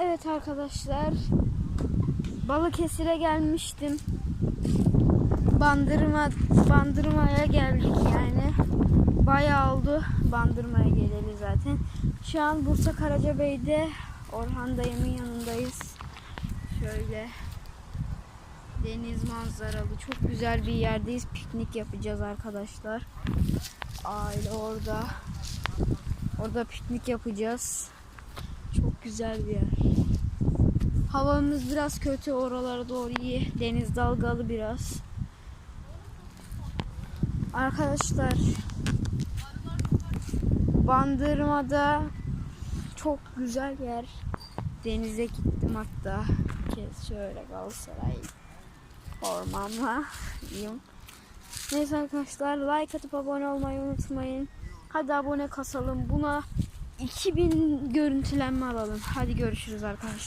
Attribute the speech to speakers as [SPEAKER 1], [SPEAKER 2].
[SPEAKER 1] Evet arkadaşlar. Balıkesir'e gelmiştim. Bandırma Bandırma'ya geldik yani. Bayağı oldu Bandırma'ya geleli zaten. Şu an Bursa Karacabey'de Orhan dayımın yanındayız. Şöyle deniz manzaralı çok güzel bir yerdeyiz. Piknik yapacağız arkadaşlar. Aile orada. Orada piknik yapacağız. Güzel bir yer. Havamız biraz kötü oralara doğru iyi. Deniz dalgalı biraz. Arkadaşlar Bandırma'da çok güzel yer. Denize gittim hatta. Bir kez şöyle Galatasaray ormanla diyeyim. Neyse arkadaşlar like atıp abone olmayı unutmayın. Hadi abone kasalım. Buna 2000 görüntülenme alalım. Hadi görüşürüz arkadaşlar.